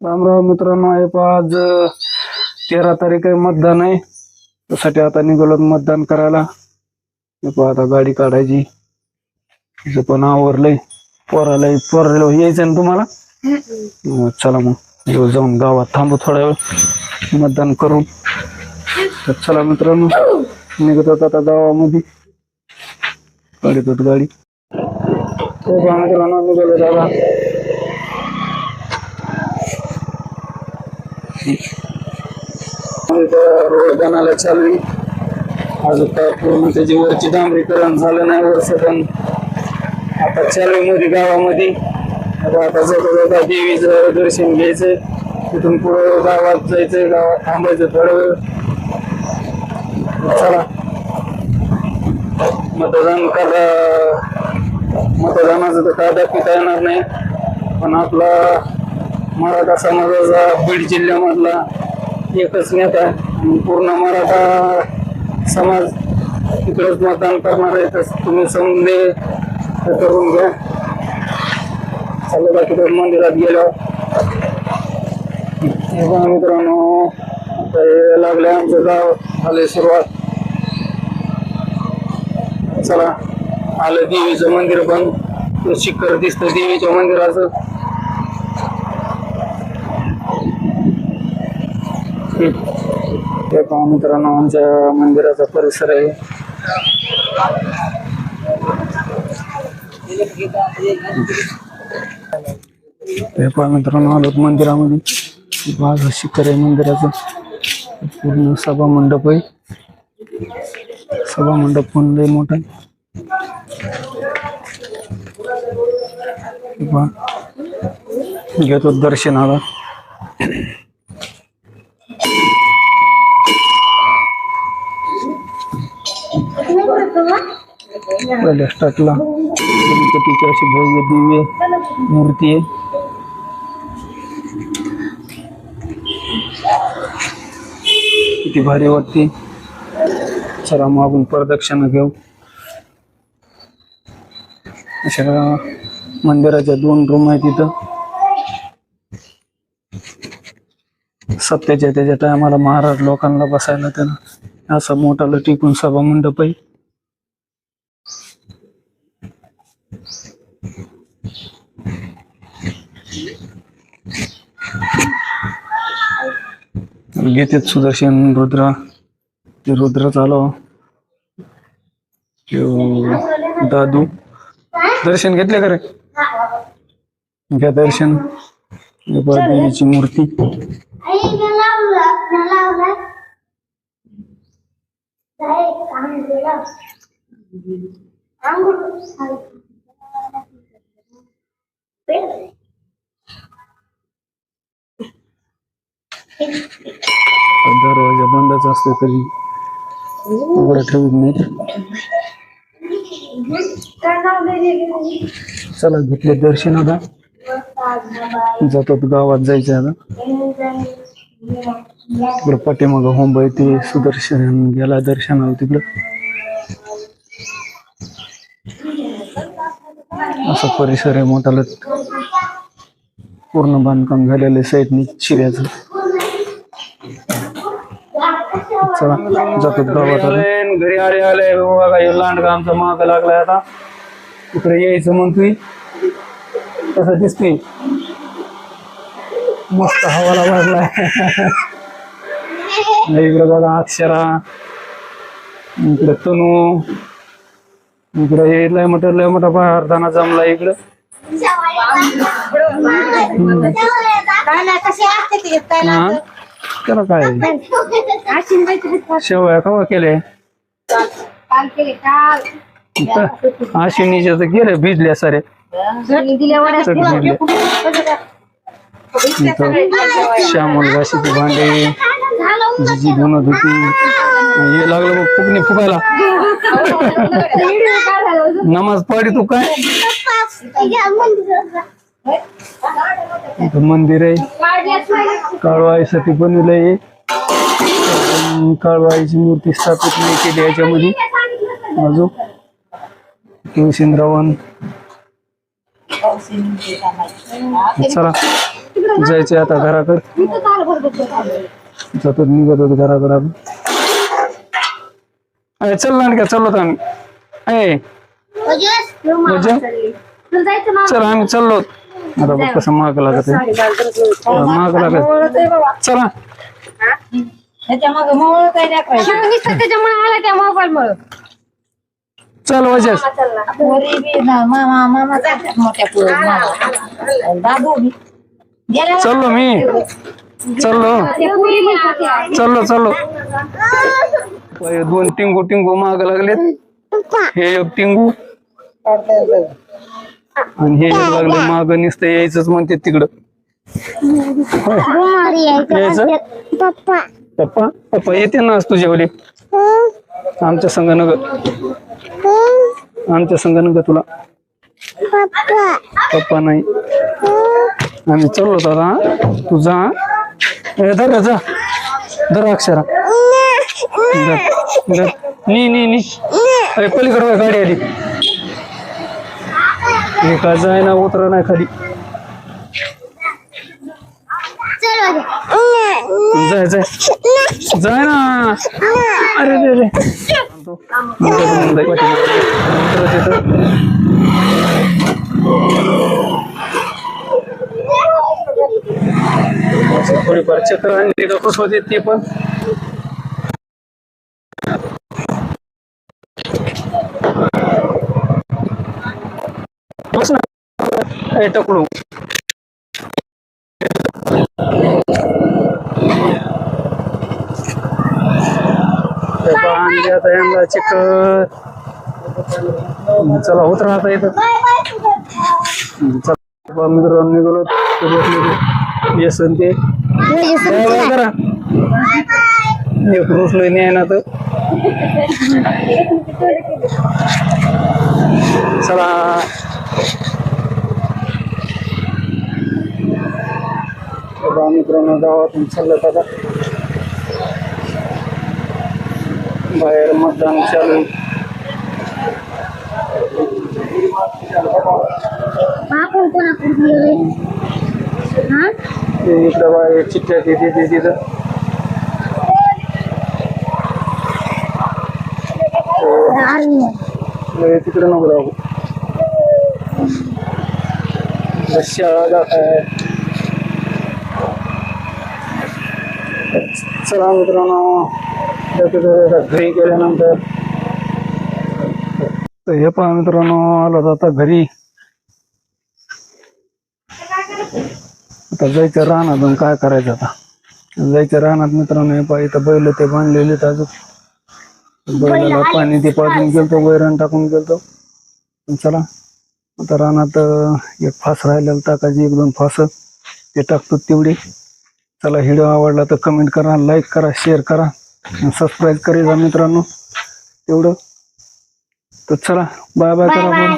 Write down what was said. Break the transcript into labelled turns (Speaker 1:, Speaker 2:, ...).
Speaker 1: रामराव मित्रांनो आहे आज तेरा तारीख आहे मतदान आहे. त्यासाठी आता निघालो मतदान करायला. हे पहा आता गाडी काढायची. तिचं पण आवरलंय. पोराला पोराला यायचं ना तुम्हाला? चला मग. येऊ जाऊन गावात थांबू थोडा वेळ. मतदान करून तर चला मित्रांनो निघत होत आता गावामध्ये. काढत होत गाडी. मित्रांनो निघालो दादा. रोड बनायला चालू आहे. अजून काय पूर्ण त्याची वरची डांबरीकरण झालं नाही वर्ष पण. आता चालू मध्ये गावामध्ये. आता आता जाता जाता देवीचं दर्शन घ्यायचं. तिथून पुढे गावात जायचं गावात थांबायचं थोडं वेळ. चला. मतदान करा. मतदानाचं तर काय दाखविता येणार नाही. पण आपला मराठा समाजाचा बीड जिल्ह्यामधला एकच नेता आणि पूर्ण मराठा समाज इकडंच मतदान करणार आहे तर तुम्ही समजे दे करून घ्या. चालू बाकी मंदिरात गेलो मित्रांनो आता हे लागले आमचं गाव आले सुरुवात. चला आलं देवीचं मंदिर पण शिखर दिसतं देवीच्या मंदिराचं. हे पहा मित्रांनो आमच्या मंदिराचा परिसर आहे. हे पहा मित्रांनो आलो मंदिरामध्ये. बाग शिखर आहे मंदिराचं. पूर्ण सभा मंडप आहे. सभा मंडप पण लय मोठा आहे. घेतो दर्शनाला. पहिल्या स्टार्टला. गणपतीची अशी भव्य दिव्य मूर्ती आहे. किती भारी वाटते. चला मागून प्रदक्षिणा घेऊ. अशा मंदिराच्या दोन रूम आहेत तिथं सत्याच्या त्याच्या टायमाला महाराज लोकांना बसायला त्याला असं मोठाला टिकून सभा मंडप आहे. घेतेत सुदर्शन रुद्र ते रुद्र चालव दादू दर्शन घेतले का रे घ्या दर्शन हे देवीची मूर्ती बंदच तरी उघडं ठेवत नाही चला घेतले दर्शन आता. जातो गावात जायचं आता. तिकडं पाठीमाग होंबई ते सुदर्शन गेला दर्शनाला तिकडं. असा परिसर आहे मोठाला. पूर्ण बांधकाम झालेलं साईडनी शिऱ्याचं. चला जातो गावात आता. घरी आले आले. बघा हे लांडगा आमचा माग लागलाय आता. तिकडे यायचं म्हणतोय. कसं दिसतोय. मस्त हवाला वाजलाय इकडे बघा अक्षरा. इकडे तनू. इकडे हे लय मोठं लय मोठा भारताना जमला इकडं. हा? त्याला काय? शेवया कवा केले? आशिनीच्या तर गेले भिजल्या सारे. श्यामल घाशीचे भांडे जिजी धुणं धुती हे लागलं बघ फुकणी फुकायला नमाज पडी तू काय? मंदिर आहे. काळवाईसाठी बनवलंय अजून काळवाईची मूर्ती स्थापित नाही केली याच्यामध्ये. अजून किवशिंद्रावन चला. जायचे आता घराकडे. जातो निघत होतो घराकडे आपण. अरे चल ना का चाललो आम्ही. चल आम्ही चाललो. आता बघ कसं माग लागत आहे माग लागत चला.
Speaker 2: त्याच्या मग मोळ काय दाखवायचं?
Speaker 3: त्याच्यामुळे आला त्या मोबाईल मुळे.
Speaker 1: चल वजेस.
Speaker 2: मामा मामा मोठ्या बाबू
Speaker 1: चाललो मी. चाललो. चाललो चाललो. हे दोन टिंगू टिंगू माग लागलेत. हे एक टिंगू. आणि हे लागले माग नुसतं यायचंच म्हणते तिकडं. यायचं?
Speaker 3: पप्पा.
Speaker 1: पप्पा? पप्पा येते ना आज तुझ्यावले आमच्या संघ नग. आमच्या संघ नग तुला.
Speaker 3: पप्पा.
Speaker 1: पप्पा नाही. आम्ही आता हा? तू जा धर जा. धर अक्षरा. नी नी. नी अरे पलीकडे गाडी आली. हे काय जाय ना उतरा नाही खाली. जाय जाय. जाय ना. अरे रे रे. थोडीफार चक्र आणली का खुश होते ते पण. टकलू. आणली आता यांना चला होत राहता येतं चला मित्रांनो निघालो. ते. करा एक रुसलो नाही ना तर चला बाबा मित्रांनो गावातून चाललं आता बाहेर मतदान चालू.
Speaker 3: आपण
Speaker 1: इकडं बाहेर चिठ्ठ्या तिथे तिकडे नको जाऊ. बस शाळा जात आहे. चला मित्रांनो घरी गेल्यानंतर. तर हे पहा मित्रांनो आलो आता घरी. आता जायचं रानात काय करायचं आता? जायचं रानात मित्रांनो हे पहा इथं बैल ते बांधलेले अजून. बैलाला पाणी ते पाजून गेलतो वैरण टाकून गेलतो. पण चला आता रानात एक फास राहिलेला टाकायची एक दोन फास. ते टाकतो तेवढे. चला व्हिडिओ आवडला तर कमेंट करा लाईक करा शेअर करा. सबस्क्राईब करा मित्रांनो. तेवढं तर चला बाय बाय करा आपण